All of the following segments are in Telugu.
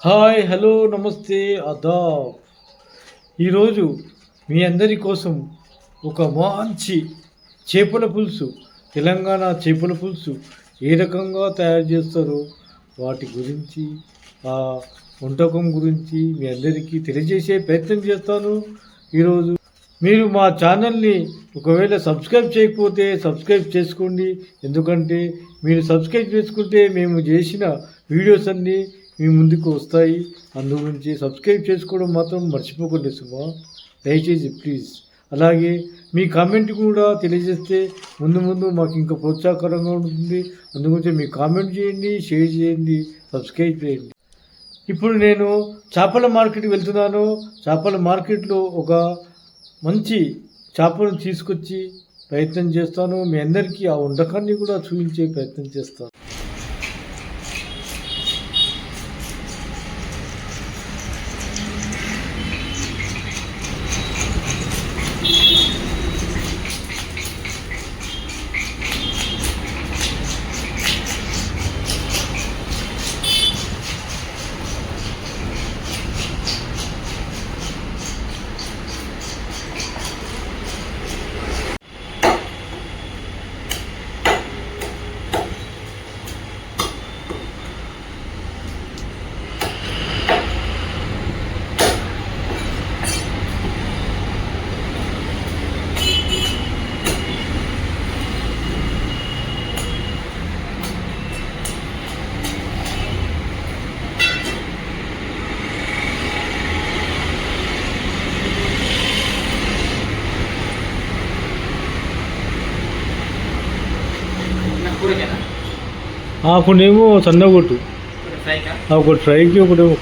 హాయ్ హలో నమస్తే అదాబ్ ఈరోజు మీ అందరి కోసం ఒక మంచి చేపల పులుసు తెలంగాణ చేపల పులుసు ఏ రకంగా తయారు చేస్తారో వాటి గురించి ఆ వంటకం గురించి మీ అందరికీ తెలియజేసే ప్రయత్నం చేస్తాను ఈరోజు. మీరు మా ఛానల్ని ఒకవేళ సబ్స్క్రైబ్ చేయకపోతే సబ్స్క్రైబ్ చేసుకోండి. ఎందుకంటే మీరు సబ్స్క్రైబ్ చేసుకుంటే మేము చేసిన వీడియోస్ అన్నీ మీ ముందుకు వస్తాయి. అందు గురించి సబ్స్క్రైబ్ చేసుకోవడం మాత్రం మర్చిపోకండి సుమా. దయచేసి ప్లీజ్. అలాగే మీ కామెంట్ కూడా తెలియజేస్తే ముందు ముందు మాకు ఇంకా ప్రోత్సాహకరంగా ఉంటుంది. అందుగురించి మీ కామెంట్ చేయండి షేర్ చేయండి సబ్స్క్రైబ్ చేయండి. ఇప్పుడు నేను చేపల మార్కెట్కి వెళ్తున్నాను. చేపల మార్కెట్లో ఒక మంచి చేపలను తీసుకొచ్చి ప్రయత్నం చేస్తాను. మీ అందరికీ ఆ వంటకాన్ని కూడా చూపించే ప్రయత్నం చేస్తాను. అప్పుడేమో సన్నగొట్టు ఫ్రైకా? ఒకటి ఫ్రైకి ఒకటేమో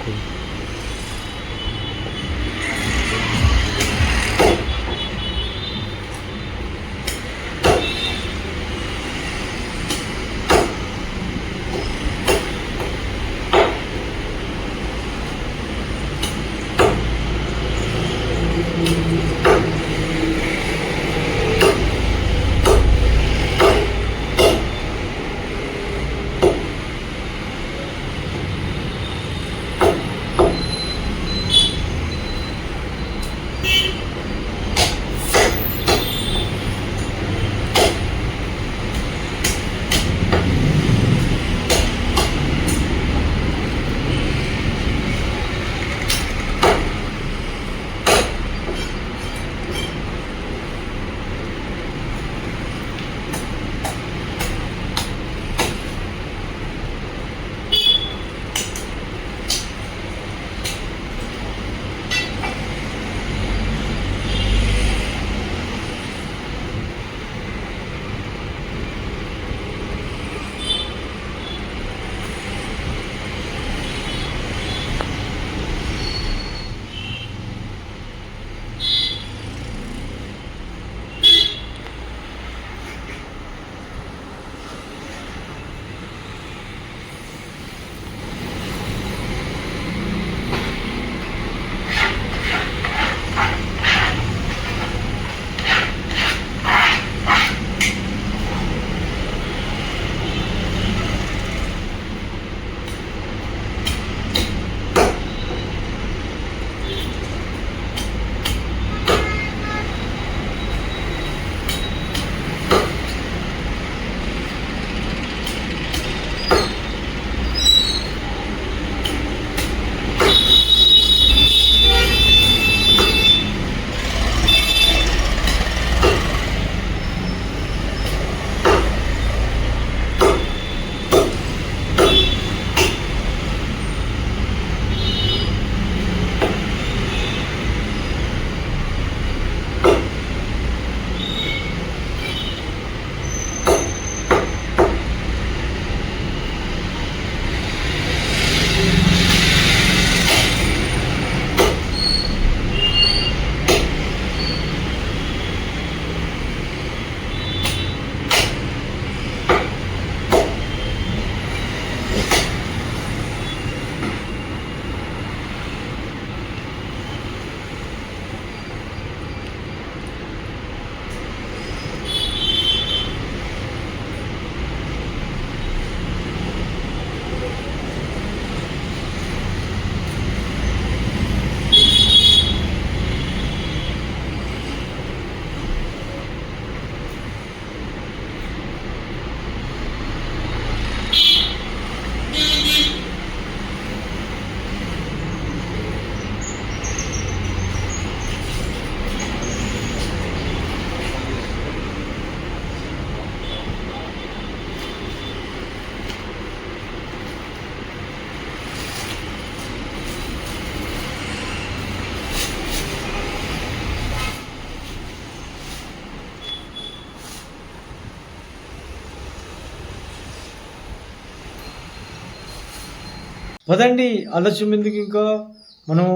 పదండి ఆలస్యం ఎందుకు ఇంకా? మనం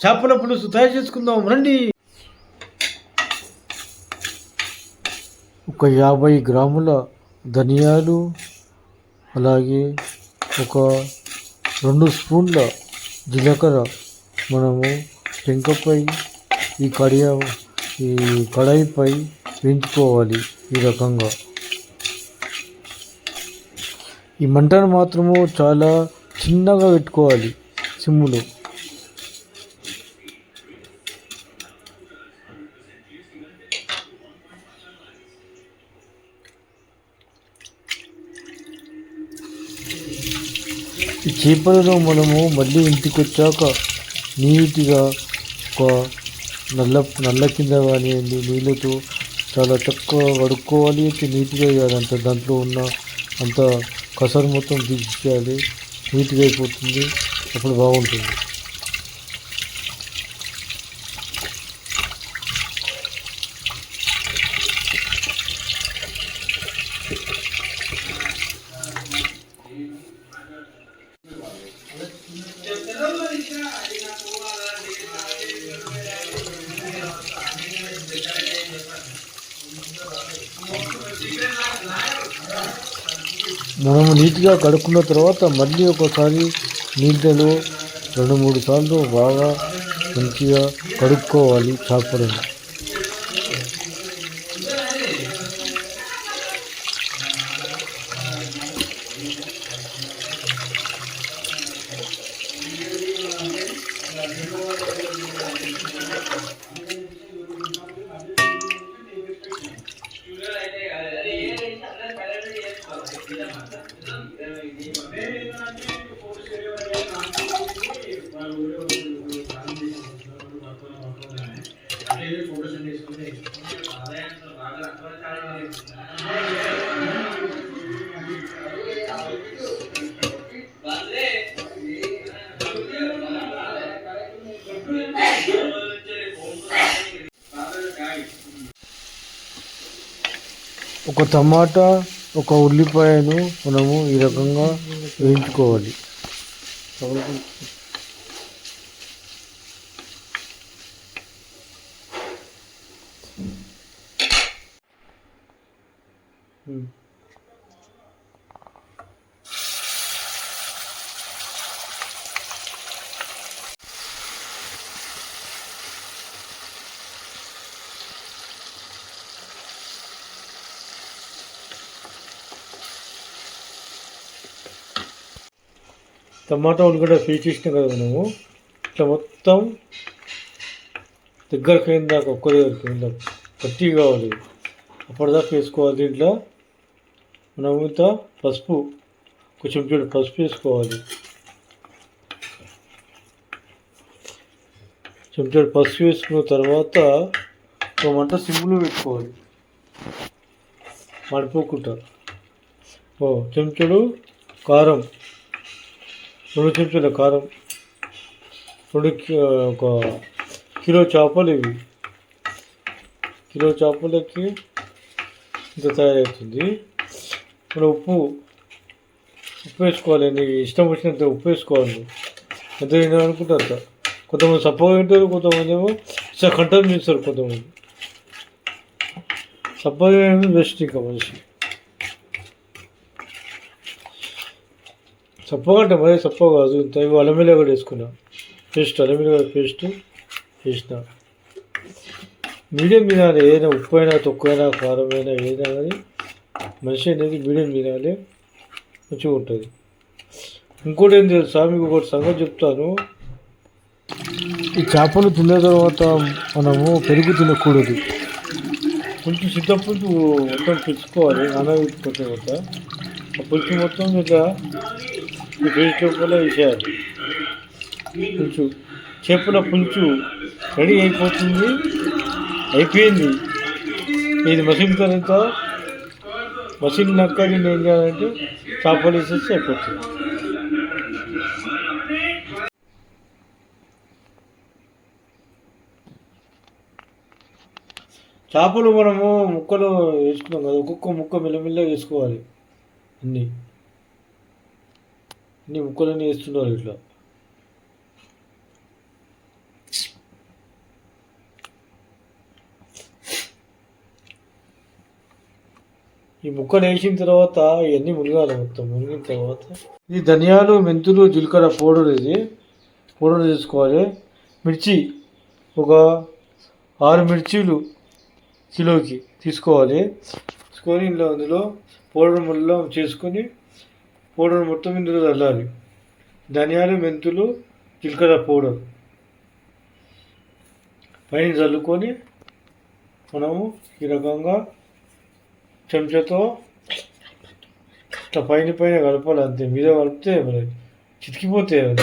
చేపల పులుసు తయారు చేసుకుందాం రండి. ఒక యాభై గ్రాముల ధనియాలు అలాగే ఒక రెండు స్పూన్ల జీలకర్ర మనము పెంకపై ఈ కడియ ఈ కడాయిపై పెంచుకోవాలి ఈ రకంగా. ఈ మంటను మాత్రము చాలా చిన్నగా పెట్టుకోవాలి సిమ్ములో. ఈ చేపలను మనము మళ్ళీ ఇంటికి వచ్చాక నీట్గా ఒక నల్ల నల్ల కింద కానివ్వండి నీళ్ళతో చాలా చక్కగా కడుక్కోవాలి. అయితే నీట్గా వేయాలి అంత. దాంట్లో ఉన్న అంత కసరు మొత్తం తీసేయాలి నీట్గా అయిపోతుంది అప్పుడు బాగుంటుంది. మనము నీట్గా కడుక్కున్న తర్వాత మళ్ళీ ఒకసారి నీళ్ళలో రెండు మూడు సార్లు బాగా మంచిగా కడుక్కోవాలి చేపలను. ఒక టమాటా ఒక ఉల్లిపాయను మనము ఈ రకంగా వేయించుకోవాలి. టమాటా ఉల్లిగడ్డ పేస్ట్ చేసినాం కదా మనము ఇట్లా మొత్తం దగ్గరకు అయిన దాకా ఒక్క దగ్గరకు అయిన దాకా గట్టి కావాలి. అప్పటిదాకా వేసుకోవాలి దీంట్లో. మనం ఇంత పసుపు కొంచెం చూడు పసుపు వేసుకోవాలి. చెంచాడు పసుపు వేసుకున్న తర్వాత ఒక మంట సింపుల్ పెట్టుకోవాలి. మడిపోకుండా ఓ చెంచాడు కారం. రెండు చెంచాల కారం. రెండు కి- ఒక కిలో చేపలు ఇవి. కిలో చేపలకి ఇంత తయారవుతుంది. ఇప్పుడు ఉప్పు ఉప్పు వేసుకోవాలి. నీకు ఇష్టం వచ్చినంత ఉప్పు వేసుకోవాలి. ఎంత తినాలి అంత. కొంతమంది సప్పగా తింటారు కొంతమంది ఏమో ఇట్లా కంటం చేస్తారు కొంతమంది. సప్పగా బెస్ట్ ఇంకా మనిషి సప్పగా మరీ సప్పగా కాదు ఇంత ఇవి అలమిలో కూడా వేసుకున్నాం. పేస్ట్ అలమిలో పేస్ట్ వేసినా. మీడియం తినాలి ఏదైనా ఉప్పు అయినా తొక్కువైనా కారమైనా కారం అయినా ఏదైనా కానీ మనిషి అనేది మీడియం తినాలి మంచిగా ఉంటుంది. ఇంకోటి ఏం తెలుసా? మీకు ఒకటి సంగతి చెప్తాను. ఈ చేపలు తిన్న తర్వాత మనము పెరుగు తినకూడదు. కొంచెం చింతపులుసు మొత్తం పిలుచుకోవాలి నానబెట్టుకుంటే తర్వాత ఆ పులుసు మొత్తం ఇట్లా ఈ పేస్ట్ పులుసు చేపల పులుసు రెడీ అయిపోతుంది. అయిపోయింది. ఇది మసీన్ తర్వాత నక్క దీన్ని ఏం చేయాలంటే చేపలు వేసేసి అయిపోతుంది. చేపలు మనము ముక్కలు వేసుకున్నాం కదా ఒక్కొక్క ముక్క మెల్లమెల్ల వేసుకోవాలి. అన్నీ. అన్ని ముక్కలన్నీ వేస్తున్నారు ఇట్లా. ఈ ముక్కలు వేసిన తర్వాత ఇవన్నీ మునిగాలి మొత్తం మునిగిన తర్వాత. ఇది ధనియాలు మెంతులు జీలకర్ర పౌడర్ ఇది. పౌడర్ తీసుకోవాలి మిర్చి ఒక ఆరు మిర్చీలు కిలోకి తీసుకోవాలి. తీసుకొని ఇందులో అందులో పౌడర్ మొత్తం చేసుకొని పౌడర్ మొత్తం ఇందులో చల్లాలి. ధనియాలు మెంతులు జీలకర్ర పౌడర్. పైన చల్లుకొని మనము ఈ రకంగా చెంచాతో ఇట్లా పైన పైన కలపాలి అంతే. మీద కలిపితే మరి చితికిపోతాయి అది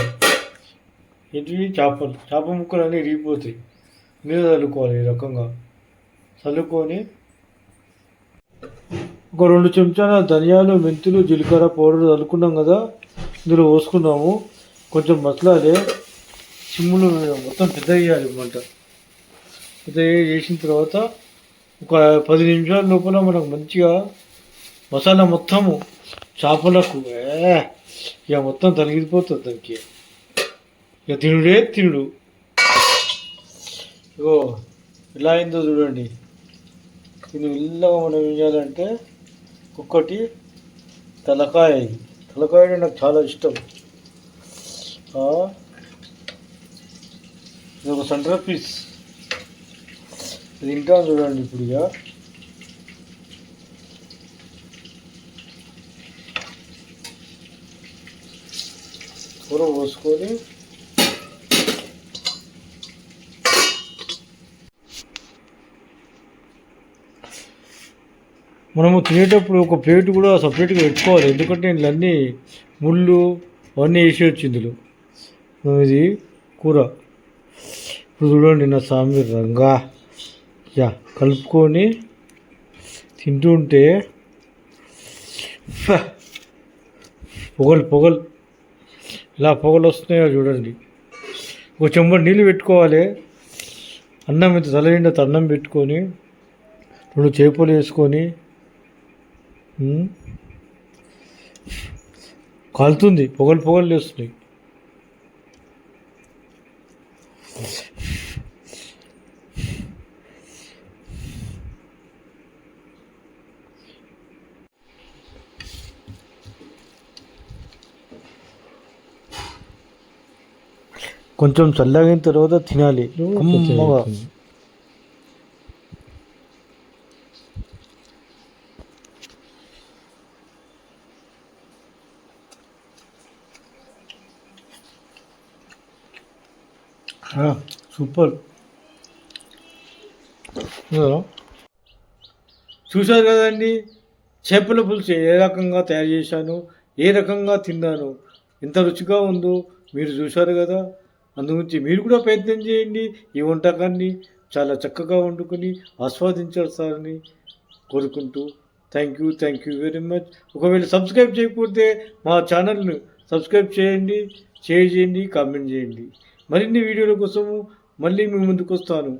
ఇవి చేపలు. చేప ముక్కలు అన్నీ ఇరిగిపోతాయి మీద చల్లుకోవాలి ఈ రకంగా. చల్లుకొని ఒక రెండు చెంచాల ధనియాలు మెంతులు జీలకర్ర పౌడర్ చల్లుకున్నాం కదా. ఇందులో పోసుకున్నాము. కొంచెం మసలాలే. సిమ్ములు మొత్తం పెద్ద వేయాలి మంట పెద్ద చేసిన తర్వాత ఒక పది నిమిషాల లోపల మనకు మంచిగా మసాలా మొత్తము చేపలకు ఇక మొత్తం తలిగిపోతుంది దానికి. ఇక తినుడే తినుడు. ఇగో ఎలా అయిందో చూడండి. దీన్ని ఇల్లగా మనం ఏం చేయాలంటే ఒక్కటి తలకాయ తలకాయ అంటే నాకు చాలా ఇష్టం. ఇది ఒక సెంటర్ పీస్. ఇది తింటాను చూడండి ఇప్పుడు ఇక. కూర పోసుకొని మనము తినేటప్పుడు ఒక ప్లేట్ కూడా సపరేట్గా పెట్టుకోవాలి. ఎందుకంటే ఇవన్నీ ముళ్ళు అవన్నీ వేసి వచ్చింది ఇది కూర. ఇప్పుడు చూడండి నా సామి రంగా. యా కలుపుకొని తింటూ ఉంటే పొగలు పొగలు. ఇలా పొగలు వస్తున్నాయో చూడండి. ఒక చెంబడి నీళ్ళు పెట్టుకోవాలి. అన్నం ఇంత తలనిండా అన్నం పెట్టుకొని రెండు చేపలు వేసుకొని కాలుతుంది పొగలు పొగలు లేస్తున్నాయి. కొంచెం చల్లగిన తర్వాత తినాలి. సూపర్. చూశారు కదండి? చేపల పులుసు ఏ రకంగా తయారు చేశాను? ఏ రకంగా తిన్నాను? ఎంత రుచిగా ఉందో మీరు చూశారు కదా? అందుగురించి మీరు కూడా ప్రయత్నం చేయండి. ఈ వంటకాన్ని చాలా చక్కగా వండుకొని ఆస్వాదించాలని కోరుకుంటూ thank you thank you very much. ఒకవేళ సబ్స్క్రైబ్ చేయకపోతే మా ఛానల్ను సబ్స్క్రైబ్ చేయండి షేర్ చేయండి కామెంట్ చేయండి. మరిన్ని వీడియోల కోసము మళ్ళీ మీ ముందుకు వస్తాను